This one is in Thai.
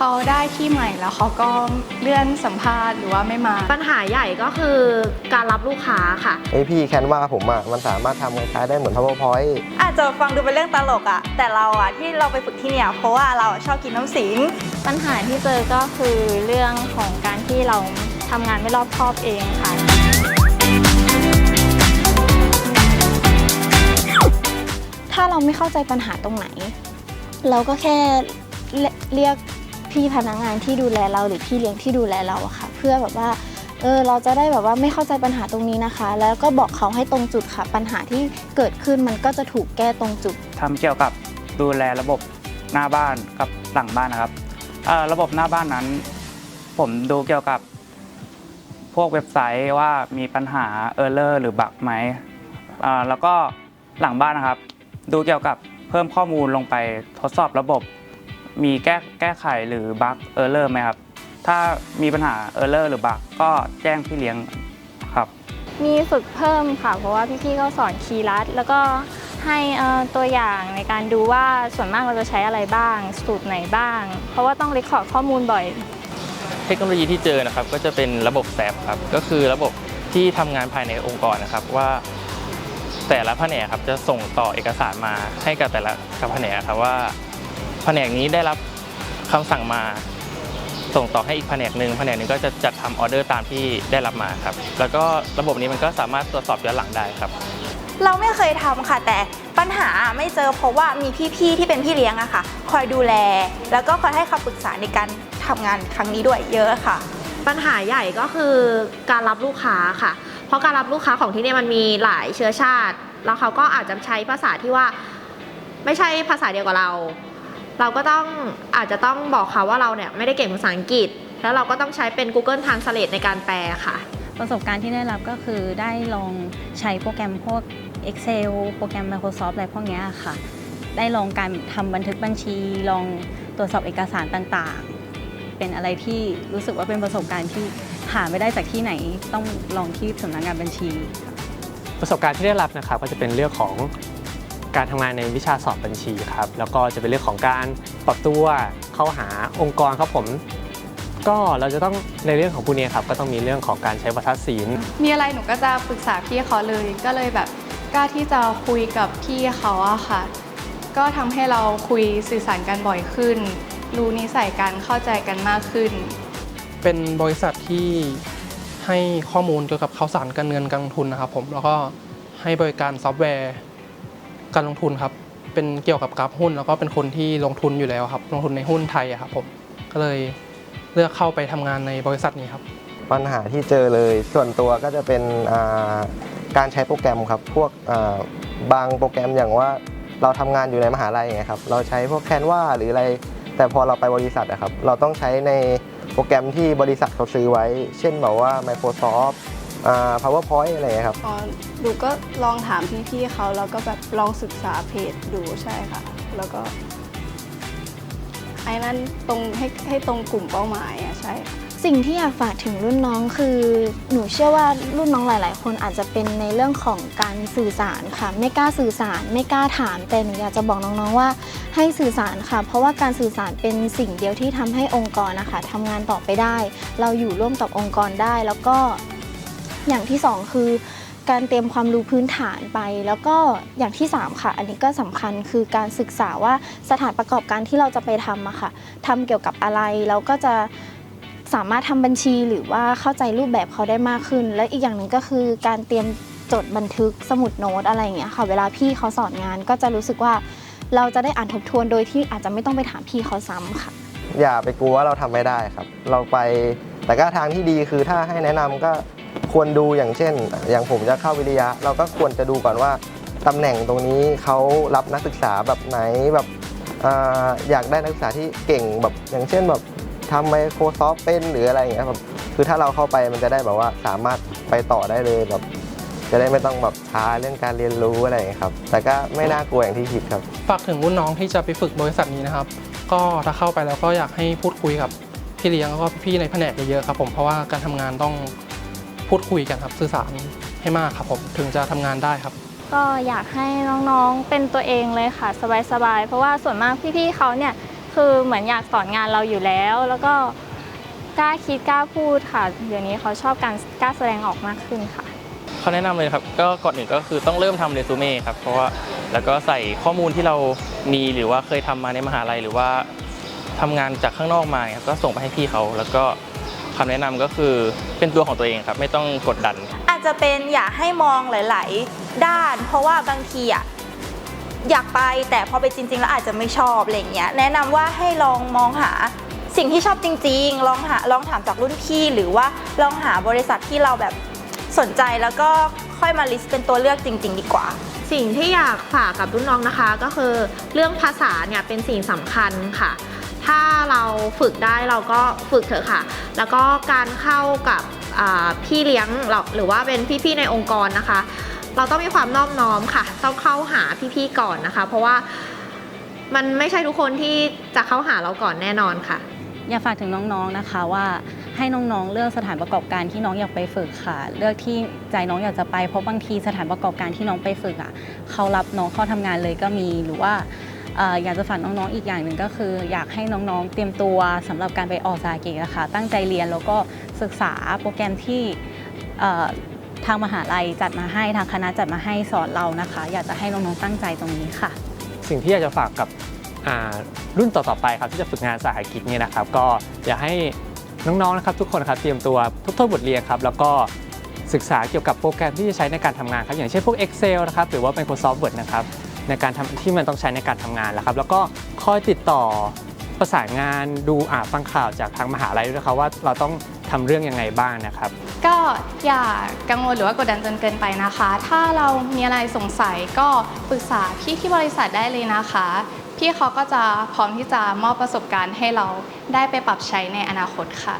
เขาได้ที่ใหม่แล้วเขาก็เลื่อนสัมภาษณ์หรือว่าไม่มา ปัญหาใหญ่ก็คือการรับลูกค้าค่ะ ไอพี่แคนวาผมอะมันสามารถทำคล้ายๆได้เหมือน powerpoint อาจจะฟังดูเป็นเรื่องตลกอะแต่เราอะที่เราไปฝึกที่เนี่ยเพราะว่าเราอะชอบกินน้ำสิง ปัญหาที่เจอก็คือเรื่องของการที่เราทำงานไม่รอบคอบเองค่ะ ถ้าเราไม่เข้าใจปัญหาตรงไหน เราก็แค่เรเรียก พี่พนักงานที่ดูแลเราหรือพี่เลี้ยงที่ดูแลเราอะค่ะ เพื่อแบบว่าเออเราจะได้แบบว่าไม่เข้าใจปัญหาตรงนี้นะคะ แล้วก็บอกเขาให้ตรงจุดค่ะ ปัญหาที่เกิดขึ้นมันก็จะถูกแก้ตรงจุด ทำเกี่ยวกับดูแลระบบหน้าบ้านกับหลังบ้านนะครับเอ่อระบบหน้าบ้านนั้น ผมดูเกี่ยวกับพวกเว็บไซต์ว่ามีปัญหาเออร์เลอร์หรือบั๊กไหมอ่าแล้วก็หลังบ้านนะครับ ดูเกี่ยวกับเพิ่มข้อมูลลงไปทดสอบระบบ มีแก้แก้ไขหรือบั๊กเออร์เลอร์ไหมครับ ถ้ามีปัญหาเออร์เลอร์หรือบั๊กก็แจ้งพี่เลี้ยงครับ มีฝึกเพิ่มค่ะ เพราะว่าพี่ๆก็สอนคีย์ลัด แล้วก็ให้เอ่อตัวอย่างในการดูว่าส่วนมากเราจะใช้อะไรบ้าง สูตรไหนบ้าง เพราะว่าต้องเรคคอร์ดข้อมูลบ่อย เทคโนโลยีที่เจอนะครับก็จะเป็นระบบแซฟครับก็คือระบบที่ทำงานภายในองค์กรนะครับว่าแต่ละแผนกครับจะส่งต่อเอกสารมาให้กับแต่ละกับแผนกครับว่าแผนกนี้ได้รับคำสั่งมาส่งต่อให้อีกแผนกหนึ่งแผนกหนึ่งก็จะจัดทำออเดอร์ตามที่ได้รับมาครับ แล้วก็ระบบนี้มันก็สามารถตรวจสอบย้อนหลังได้ครับ เราไม่เคยทำค่ะ แต่ปัญหาไม่เจอเพราะว่ามีพี่ๆที่เป็นพี่เลี้ยงอะค่ะ คอยดูแล แล้วก็คอยให้คำปรึกษาในการทำงานครั้งนี้ด้วยเยอะค่ะ ปัญหาใหญ่ก็คือการรับลูกค้าค่ะ เพราะการรับลูกค้าของที่เนี่ยมันมีหลายเชื้อชาติ แล้วเขาก็อาจจะใช้ภาษาที่ว่า ไม่ใช่ภาษาเดียวกับเรา เราก็ต้องอาจจะต้องบอกเขาว่าเราเนี่ยไม่ได้เก่งภาษาอังกฤษ แล้วเราก็ต้องใช้เป็น Google Translate ในการแปลค่ะ ประสบการณ์ที่ได้รับก็คือได้ลองใช้โปรแกรมพวก Excel โปรแกรม Microsoft อะไรพวกเนี้ยค่ะ ได้ลองการทำบันทึกบัญชี ลองตรวจสอบเอกสารต่างๆ เป็นอะไรที่รู้สึกว่าเป็นประสบการณ์ที่หาไม่ได้จากที่ไหนต้องลองที่สำนักงานบัญชี ประสบการณ์ที่ได้รับนะครับก็จะเป็นเรื่องของ การทำงานในวิชาสอบบัญชีครับ แล้วก็จะเป็นเรื่องของการปรับตัวเข้าหาองค์กรครับผม ก็เราจะต้องในเรื่องของพวกนี้ครับ ก็ต้องมีเรื่องของการใช้วัฒนศิลป์ มีอะไรหนูก็จะปรึกษาพี่เขาเลย ก็เลยแบบกล้าที่จะคุยกับพี่เขาอะค่ะ ก็ทำให้เราคุยสื่อสารกันบ่อยขึ้น รู้นิสัยกันเข้าใจกันมากขึ้น เป็นบริษัทที่ให้ข้อมูลเกี่ยวกับข่าวสารการเงินการลงทุนนะครับผมแล้วก็ให้บริการซอฟต์แวร์ การลงทุนครับ เป็นเกี่ยวกับกราฟหุ้น แล้วก็เป็นคนที่ลงทุนอยู่แล้วครับ ลงทุนในหุ้นไทยอะครับผม ก็เลยเลือกเข้าไปทำงานในบริษัทนี้ครับ ปัญหาที่เจอเลยส่วนตัวก็จะเป็นการใช้โปรแกรมครับ พวกบางโปรแกรมอย่างว่าเราทำงานอยู่ในมหาลัยอย่างครับ เราใช้พวกแคนวาหรืออะไร แต่พอเราไปบริษัทอะครับ เราต้องใช้ในโปรแกรมที่บริษัทเขาซื้อไว้ เช่นแบบว่า Microsoft อ่า PowerPoint อะไรอย่างเงี้ยครับอ๋อหนูก็ลองถามพี่ๆเขาแล้วก็แบบลองศึกษาเพจดูใช่ค่ะ แล้วก็ไอ้นั้นตรงให้ให้ตรงกลุ่มเป้าหมายอะใช่ค่ะ สิ่งที่อยากฝากถึงรุ่นน้องคือ หนูเชื่อว่ารุ่นน้องหลาย ๆ คนอาจจะเป็นในเรื่องของการสื่อสารค่ะ ไม่กล้าสื่อสาร ไม่กล้าถาม แต่หนูอยากจะบอกน้อง ๆ ว่าให้สื่อสารค่ะ เพราะว่าการสื่อสารเป็นสิ่งเดียวที่ทำให้องค์กรนะคะทำงานต่อไปได้ เราอยู่ร่วมกับองค์กรได้ แล้วก็ อย่างที่สองคือ การเตรียมความรู้พื้นฐานไป แล้วก็อย่างที่ 3 ค่ะ อันนี้ก็สำคัญคือการศึกษาว่าสถานประกอบการที่เราจะไปทำอะค่ะทำเกี่ยวกับอะไรแล้วก็จะสามารถทำบัญชีหรือว่าเข้าใจรูปแบบเขาได้มากขึ้น และอีกอย่างหนึ่งก็คือการเตรียมจดบันทึกสมุดโน้ตอะไรอย่างเงี้ยค่ะ เวลาพี่เขาสอนงานก็จะรู้สึกว่าเราจะได้อ่านทบทวนโดยที่อาจจะไม่ต้องไปถามพี่เขาซ้ำค่ะ อย่าไปกลัวว่าเราทำไม่ได้ครับ เราไปแต่ก็ทางที่ดีคือถ้าให้แนะนำก็ ควรดูอย่างเช่น อย่างผมจะเข้าวิทยา เราก็ควรจะดูก่อนว่าตำแหน่งตรงนี้เขารับนักศึกษาแบบไหนแบบอาอยากได้นักศึกษาที่เก่งแบบอย่างเช่นแบบทำ Microsoft เป็นหรืออะไรอย่างเงี้ยครับคือถ้าเราเข้าไปมันจะได้แบบว่าสามารถไปต่อได้เลยแบบ จะได้ไม่ต้องแบบช้าเรื่องการเรียนรู้อะไรอย่างเงี้ยครับ แต่ก็ไม่น่ากลัวอย่างที่คิดครับ ฝากถึงรุ่นน้องที่จะไปฝึกบริษัทนี้นะครับ ก็ถ้าเข้าไปแล้วก็อยากให้พูดคุยกับพี่เลี้ยงแล้วก็พี่ๆในแผนกเยอะๆครับผมเพราะว่าการทำงานต้อง พูดคุยกันครับสื่อสารให้มากครับผมถึงจะทำงานได้ครับ ก็อยากให้น้องๆ เป็นตัวเองเลยค่ะ สบายๆ เพราะว่าส่วนมากพี่ๆเขาเนี่ยคคือเหมือนอยากสอนงานเราอยู่แล้ว แล้วก็กล้าคิดกล้าพูดค่ะ เดี๋ยวนี้เขาชอบการกล้าแสดงออกมากขึ้นค่ะ เขาแนะนำเลยครับก็ก่อนอื่นก็คือต้องเริ่มทำเรซูเม่ครับเพราะว่าแล้วก็ใส่ข้อมูลที่เรามีหรือว่าเคยทำมาในมหาลัยหรือว่าทำงานจากข้างนอกมาเนี่ยครับก็ส่งไปให้พี่เขาแล้วก็ คำแนะนำก็คือเป็นตัวของตัวเองครับไม่ต้องกดดัน อาจจะเป็นอยากให้มองหลาย ๆ ด้าน เพราะว่าบางทีอะอยากไปแต่พอไปจริง ๆ แล้วอาจจะไม่ชอบอะไรอย่างเงี้ยแนะนำว่าให้ลองมองหาสิ่งที่ชอบจริง ๆ ลองหาลองถามจากรุ่นพี่ หรือว่าลองหาบริษัทที่เราแบบสนใจแล้วก็ค่อยมาลิสต์เป็นตัวเลือกจริง ๆ ดีกว่า สิ่งที่อยากฝากกับรุ่นน้องนะคะ ก็คือเรื่องภาษาเนี่ยเป็นสิ่งสำคัญค่ะ ถ้าเราฝึกได้เราก็ฝึกเถอะค่ะ แล้วก็การเข้ากับพี่เลี้ยงเราหรือว่าเป็นพี่ๆในองค์กรนะคะ เราต้องมีความนอบน้อมค่ะ ต้องเข้าหาพี่ๆก่อนนะคะ เพราะว่ามันไม่ใช่ทุกคนที่จะเข้าหาเราก่อนแน่นอนค่ะ อยากฝากถึงน้องๆนะคะว่าให้น้องๆเลือกสถานประกอบการที่น้องอยากไปฝึกค่ะ เลือกที่ใจน้องอยากจะไปเพราะบางทีสถานประกอบการที่น้องไปฝึกอะเขารับน้องเข้าทำงานเลยก็มีหรือว่า อยากจะฝากน้องๆอีกอย่างหนึ่งก็คือ อยากให้น้องๆเตรียมตัวสำหรับการไปออกซาเกะนะคะตั้งใจเรียนแล้วก็ศึกษาโปรแกรมที่ทางมหาลัยจัดมาให้ทางคณะจัดมาให้สอนเรานะคะ อยากจะให้น้องๆตั้งใจตรงนี้ค่ะ สิ่งที่อยากจะฝากกับรุ่นต่อๆไปครับที่จะฝึกงานสาหกิจเนี่ยนะครับ ก็อยากให้น้องๆนะครับทุกคนครับเตรียมตัวทบทวนบทเรียนครับแล้วก็ศึกษาเกี่ยวกับโปรแกรมที่จะใช้ในการทำงานครับอย่างเช่นพวก Excel นะครับหรือว่า Microsoft Word นะครับ ในการทำที่มันต้องใช้ในการทำงานแล้วครับ แล้วก็คอยติดต่อประสานงานดูอ่าฟังข่าวจากทางมหาลัยด้วยนะครับว่าเราต้องทำเรื่องยังไงบ้างนะครับ ก็อย่ากังวลหรือว่ากดดันจนเกินไปนะคะ ถ้าเรามีอะไรสงสัยก็ปรึกษาพี่ที่บริษัทได้เลยนะคะ พี่เขาก็จะพร้อมที่จะมอบประสบการณ์ให้เราได้ไปปรับใช้ในอนาคตค่ะ